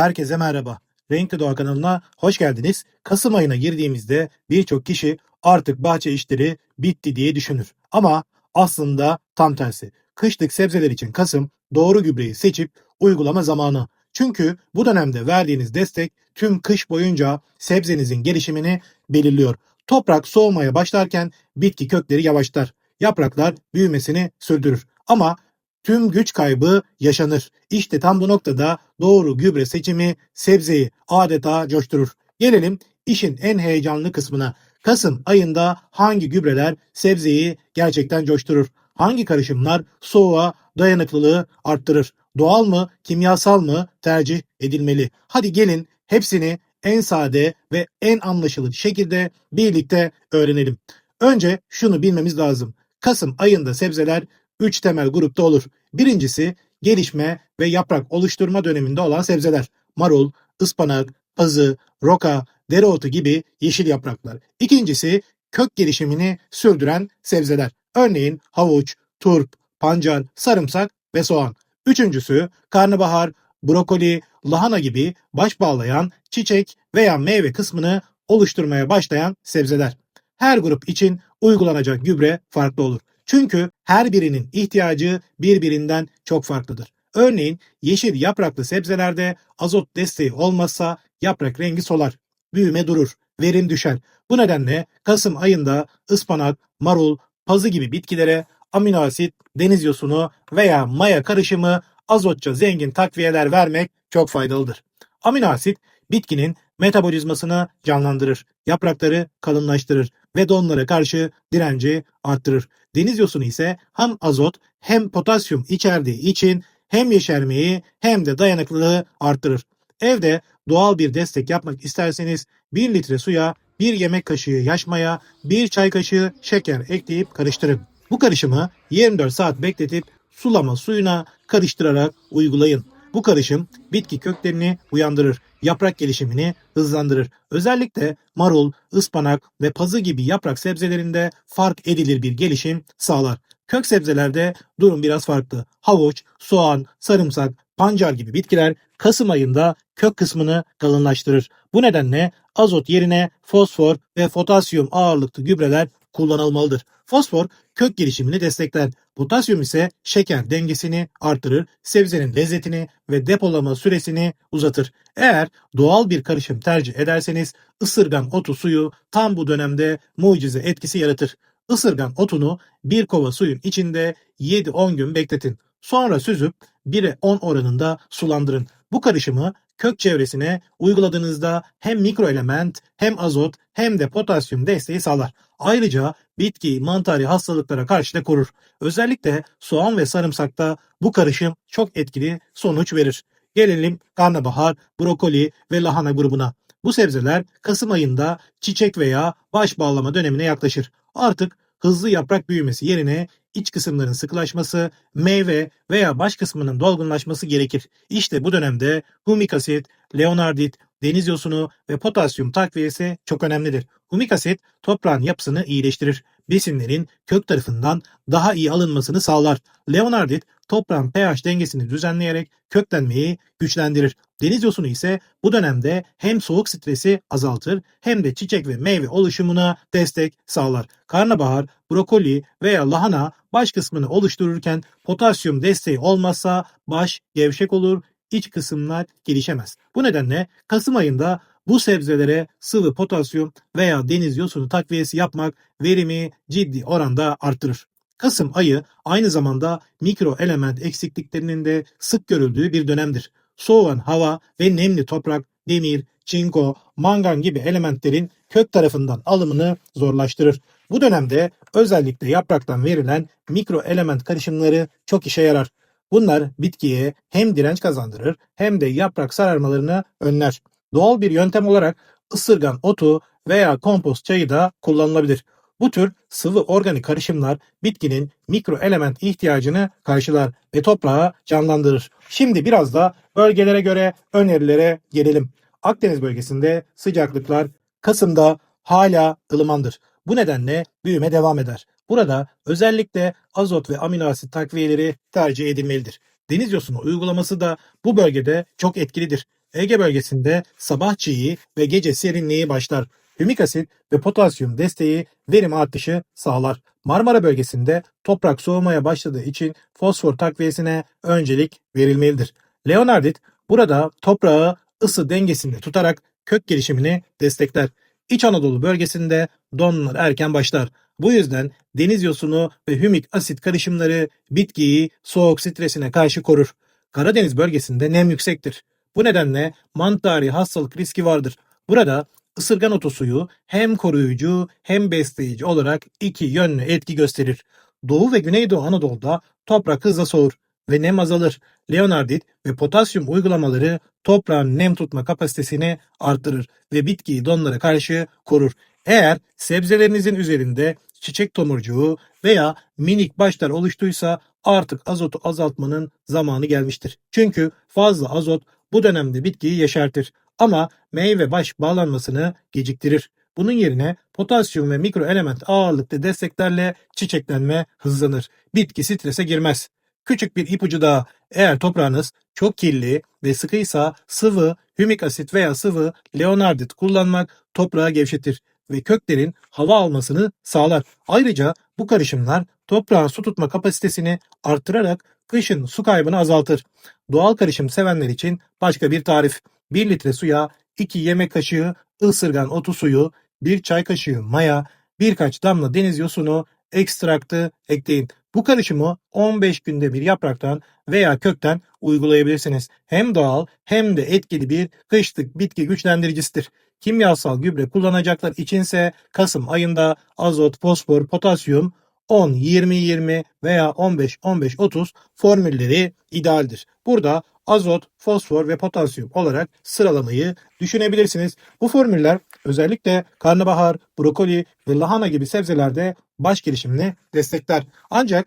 Herkese merhaba. Renkli Doğa kanalına hoş geldiniz. Kasım ayına girdiğimizde birçok kişi artık bahçe işleri bitti diye düşünür. Ama aslında tam tersi. Kışlık sebzeler için Kasım doğru gübreyi seçip uygulama zamanı. Çünkü bu dönemde verdiğiniz destek tüm kış boyunca sebzenizin gelişimini belirliyor. Toprak soğumaya başlarken bitki kökleri yavaşlar. Yapraklar büyümesini sürdürür. Ama tüm güç kaybı yaşanır. İşte tam bu noktada doğru gübre seçimi sebzeyi adeta coşturur. Gelelim işin en heyecanlı kısmına. Kasım ayında hangi gübreler sebzeyi gerçekten coşturur? Hangi karışımlar soğuğa dayanıklılığı arttırır? Doğal mı, kimyasal mı tercih edilmeli? Hadi gelin hepsini en sade ve en anlaşılır şekilde birlikte öğrenelim. Önce şunu bilmemiz lazım. Kasım ayında sebzeler 3 temel grupta olur. Birincisi gelişme ve yaprak oluşturma döneminde olan sebzeler. Marul, ıspanak, pazı, roka, dereotu gibi yeşil yapraklar. İkincisi kök gelişimini sürdüren sebzeler. Örneğin havuç, turp, pancar, sarımsak ve soğan. Üçüncüsü karnabahar, brokoli, lahana gibi baş bağlayan çiçek veya meyve kısmını oluşturmaya başlayan sebzeler. Her grup için uygulanacak gübre farklı olur. Çünkü her birinin ihtiyacı birbirinden çok farklıdır. Örneğin yeşil yapraklı sebzelerde azot desteği olmazsa yaprak rengi solar, büyüme durur, verim düşer. Bu nedenle Kasım ayında ıspanak, marul, pazı gibi bitkilere amino asit, deniz yosunu veya maya karışımı azotça zengin takviyeler vermek çok faydalıdır. Amino asit bitkinin metabolizmasını canlandırır, yaprakları kalınlaştırır ve donlara karşı direnci arttırır. Deniz yosunu ise hem azot hem potasyum içerdiği için hem yeşermeyi hem de dayanıklılığı arttırır. Evde doğal bir destek yapmak isterseniz 1 litre suya 1 yemek kaşığı yaş maya, 1 çay kaşığı şeker ekleyip karıştırın. Bu karışımı 24 saat bekletip sulama suyuna karıştırarak uygulayın. Bu karışım bitki köklerini uyandırır, yaprak gelişimini hızlandırır. Özellikle marul, ıspanak ve pazı gibi yaprak sebzelerinde fark edilir bir gelişim sağlar. Kök sebzelerde durum biraz farklı. Havuç, soğan, sarımsak, pancar gibi bitkiler Kasım ayında kök kısmını kalınlaştırır. Bu nedenle azot yerine fosfor ve potasyum ağırlıklı gübreler kullanılmalıdır. Fosfor kök gelişimini destekler. Potasyum ise şeker dengesini artırır, sebzenin lezzetini ve depolama süresini uzatır. Eğer doğal bir karışım tercih ederseniz ısırgan otu suyu tam bu dönemde mucize etkisi yaratır. Isırgan otunu bir kova suyun içinde 7-10 gün bekletin. Sonra süzüp 1'e 10 oranında sulandırın. Bu karışımı kök çevresine uyguladığınızda hem mikroelement hem azot hem de potasyum desteği sağlar. Ayrıca bitki mantari hastalıklara karşı da korur. Özellikle soğan ve sarımsakta bu karışım çok etkili sonuç verir. Gelelim karnabahar, brokoli ve lahana grubuna. Bu sebzeler Kasım ayında çiçek veya baş bağlama dönemine yaklaşır. Artık hızlı yaprak büyümesi yerine iç kısımların sıkılaşması, meyve veya baş kısmının dolgunlaşması gerekir. İşte bu dönemde humik asit, leonardit, deniz yosunu ve potasyum takviyesi çok önemlidir. Humik asit toprağın yapısını iyileştirir. Besinlerin kök tarafından daha iyi alınmasını sağlar. Leonardit toprağın pH dengesini düzenleyerek köklenmeyi güçlendirir. Deniz yosunu ise bu dönemde hem soğuk stresi azaltır hem de çiçek ve meyve oluşumuna destek sağlar. Karnabahar, brokoli veya lahana baş kısmını oluştururken potasyum desteği olmazsa baş gevşek olur, iç kısımlar gelişemez. Bu nedenle Kasım ayında bu sebzelere sıvı potasyum veya deniz yosunu takviyesi yapmak verimi ciddi oranda artırır. Kasım ayı aynı zamanda mikro element eksikliklerinin de sık görüldüğü bir dönemdir. Soğuyan hava ve nemli toprak demir, çinko, mangan gibi elementlerin kök tarafından alımını zorlaştırır. Bu dönemde özellikle yapraktan verilen mikro element karışımları çok işe yarar. Bunlar bitkiye hem direnç kazandırır hem de yaprak sararmalarını önler. Doğal bir yöntem olarak ısırgan otu veya kompost çayı da kullanılabilir. Bu tür sıvı organik karışımlar bitkinin mikro element ihtiyacını karşılar ve toprağı canlandırır. Şimdi biraz da bölgelere göre önerilere gelelim. Akdeniz bölgesinde sıcaklıklar Kasım'da hala ılımandır. Bu nedenle büyüme devam eder. Burada özellikle azot ve amino asit takviyeleri tercih edilmelidir. Deniz yosunu uygulaması da bu bölgede çok etkilidir. Ege bölgesinde sabah çiği ve gece serinliği başlar. Hümik asit ve potasyum desteği verim artışı sağlar. Marmara bölgesinde toprak soğumaya başladığı için fosfor takviyesine öncelik verilmelidir. Leonardit burada toprağı ısı dengesinde tutarak kök gelişimini destekler. İç Anadolu bölgesinde donlar erken başlar. Bu yüzden deniz yosunu ve hümik asit karışımları bitkiyi soğuk stresine karşı korur. Karadeniz bölgesinde nem yüksektir. Bu nedenle mantari hastalık riski vardır. Burada ısırgan otu suyu hem koruyucu hem besleyici olarak iki yönlü etki gösterir. Doğu ve Güneydoğu Anadolu'da toprak hızla soğur ve nem azalır. Leonardit ve potasyum uygulamaları toprağın nem tutma kapasitesini arttırır ve bitkiyi donlara karşı korur. Eğer sebzelerinizin üzerinde çiçek tomurcuğu veya minik başlar oluştuysa artık azotu azaltmanın zamanı gelmiştir. Çünkü fazla azot bu dönemde bitkiyi yeşertir ama meyve baş bağlanmasını geciktirir. Bunun yerine potasyum ve mikro element ağırlıklı desteklerle çiçeklenme hızlanır. Bitki strese girmez. Küçük bir ipucu daha. Eğer toprağınız çok kirli ve sıkıysa sıvı, hümik asit veya sıvı leonardit kullanmak toprağı gevşetir ve köklerin hava almasını sağlar. Ayrıca bu karışımlar toprağın su tutma kapasitesini arttırarak kışın su kaybını azaltır. Doğal karışım sevenler için başka bir tarif. 1 litre suya 2 yemek kaşığı ısırgan otu suyu, 1 çay kaşığı maya, birkaç damla deniz yosunu ekstraktı ekleyin. Bu karışımı 15 günde bir yapraktan veya kökten uygulayabilirsiniz. Hem doğal hem de etkili bir kışlık bitki güçlendiricisidir. Kimyasal gübre kullanacaklar içinse Kasım ayında azot, fosfor, potasyum 10, 20, 20 veya 15, 15, 30 formülleri idealdir. Burada azot, fosfor ve potasyum olarak sıralamayı düşünebilirsiniz. Bu formüller özellikle karnabahar, brokoli ve lahana gibi sebzelerde baş gelişimini destekler. Ancak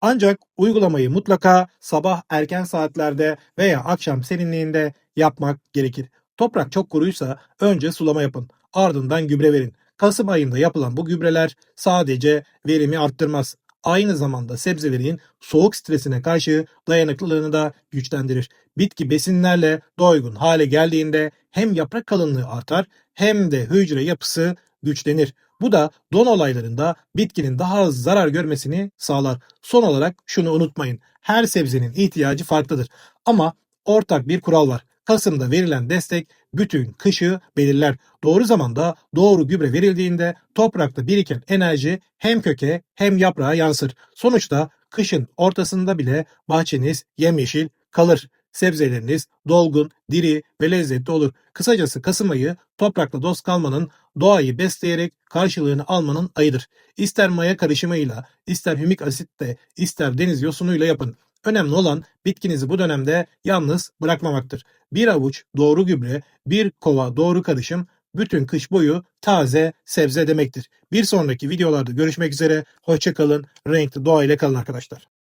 ancak uygulamayı mutlaka sabah erken saatlerde veya akşam serinliğinde yapmak gerekir. Toprak çok kuruysa önce sulama yapın. Ardından gübre verin. Kasım ayında yapılan bu gübreler sadece verimi arttırmaz. Aynı zamanda sebzelerin soğuk stresine karşı dayanıklılığını da güçlendirir. Bitki besinlerle doygun hale geldiğinde hem yaprak kalınlığı artar hem de hücre yapısı güçlenir. Bu da don olaylarında bitkinin daha az zarar görmesini sağlar. Son olarak şunu unutmayın. Her sebzenin ihtiyacı farklıdır. Ama ortak bir kural var. Kasım'da verilen destek bütün kışı belirler. Doğru zamanda doğru gübre verildiğinde toprakta biriken enerji hem köke hem yaprağa yansır. Sonuçta kışın ortasında bile bahçeniz yemyeşil kalır. Sebzeleriniz dolgun, diri ve lezzetli olur. Kısacası Kasım ayı toprakla dost kalmanın, doğayı besleyerek karşılığını almanın ayıdır. İster maya karışımıyla, ister hümik asitle, ister deniz yosunuyla yapın. Önemli olan bitkinizi bu dönemde yalnız bırakmamaktır. Bir avuç doğru gübre, bir kova doğru karışım bütün kış boyu taze sebze demektir. Bir sonraki videolarda görüşmek üzere. Hoşçakalın. Renkli doğa ile kalın arkadaşlar.